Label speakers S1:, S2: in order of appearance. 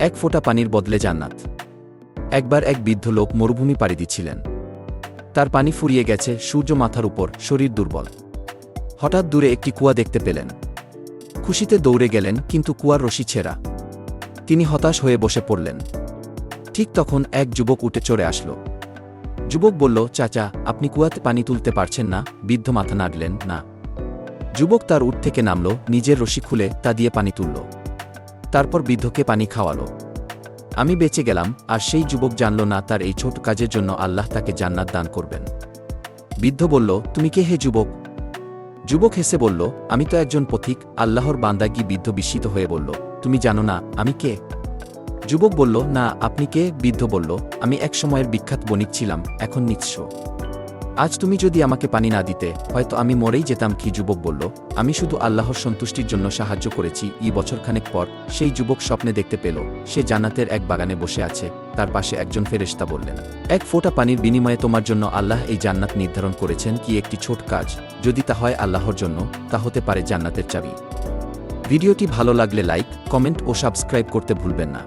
S1: এক ফোঁটা পানির বদলে জান্নাত। একবার এক বৃদ্ধ লোক মরুভূমি পাড়ি দিচ্ছিলেন। তার পানি ফুরিয়ে গেছে সূর্য মাথার উপর, শরীর দুর্বল। হঠাৎ দূরে একটি কুয়া দেখতে পেলেন। খুশিতে দৌড়ে গেলেন, কিন্তু কুয়ার রশি ছেঁড়া। তিনি হতাশ হয়ে বসে পড়লেন। ঠিক তখন এক যুবক উঠে চড়ে আসলো। যুবক বলল, চাচা, আপনি কুয়াতে পানি তুলতে পারছেন না। বৃদ্ধ মাথা নাড়লেন, না। যুবক তার উঠ থেকে নামল, নিজের রশি খুলে তা দিয়ে পানি তুলল। তারপর বৃদ্ধকে পানি খাওয়ালো। আমি বেঁচে গেলাম, আর সেই যুবক জানল না তার এই ছোট কাজের জন্য আল্লাহ তাকে জান্নাত দান করবেন। বৃদ্ধ বলল, তুমি কে হে যুবক? যুবক হেসে বলল, আমি তো একজন পথিক, আল্লাহর বান্দাগি বৃদ্ধ বিস্মিত হয়ে বলল, তুমি জানো না, আমি কে? যুবক বলল, না, আপনি কে? বৃদ্ধ বলল, আমি এক সময়ের বিখ্যাত বণিক ছিলাম, এখন নিঃস্ব আজ তুমি যদি আমাকে পানি না দিতে, হয়তো আমি মরেই যেতাম, কি যুবক বলল। আমি শুধু আল্লাহর সন্তুষ্টির জন্য সাহায্য করেছি, ই বছরখানেক পর সেই যুবক স্বপ্নে দেখতে পেল। সে জান্নাতের এক বাগানে বসে আছে, তার পাশে একজন ফেরেশতা বললেন, এক ফোঁটা পানির বিনিময়ে তোমার জন্য আল্লাহ এই জান্নাত নির্ধারণ করেছেন, কি একটি ছোট কাজ। যদি তা হয় আল্লাহর জন্য, তা হতে পারে জান্নাতের চাবি। ভিডিওটি ভালো লাগলে লাইক, কমেন্ট ও সাবস্ক্রাইব করতে ভুলবেন না।